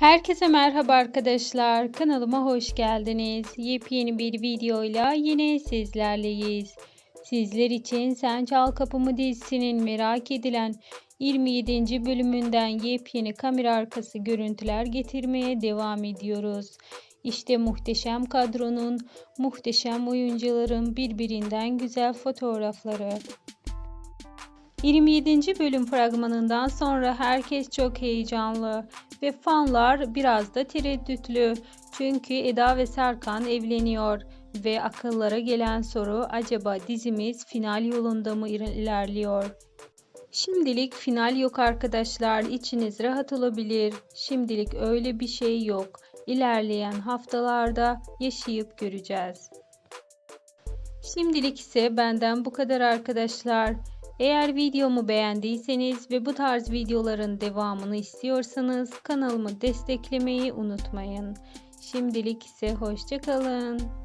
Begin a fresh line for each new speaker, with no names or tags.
Herkese merhaba arkadaşlar. Kanalıma hoş geldiniz. Yepyeni bir videoyla yine sizlerleyiz. Sizler için Sen Çal Kapımı dizisinin merak edilen 27. bölümünden yepyeni kamera arkası görüntüler getirmeye devam ediyoruz. İşte muhteşem kadronun, muhteşem oyuncuların birbirinden güzel fotoğrafları. 27. bölüm fragmanından sonra herkes çok heyecanlı ve fanlar biraz da tereddütlü. Çünkü Eda ve Serkan evleniyor ve akıllara gelen soru acaba dizimiz final yolunda mı ilerliyor? Şimdilik final yok arkadaşlar. İçiniz rahat olabilir. Şimdilik öyle bir şey yok. İlerleyen haftalarda yaşayıp göreceğiz. Şimdilik ise benden bu kadar arkadaşlar. Eğer videomu beğendiyseniz ve bu tarz videoların devamını istiyorsanız kanalımı desteklemeyi unutmayın. Şimdilik ise hoşçakalın.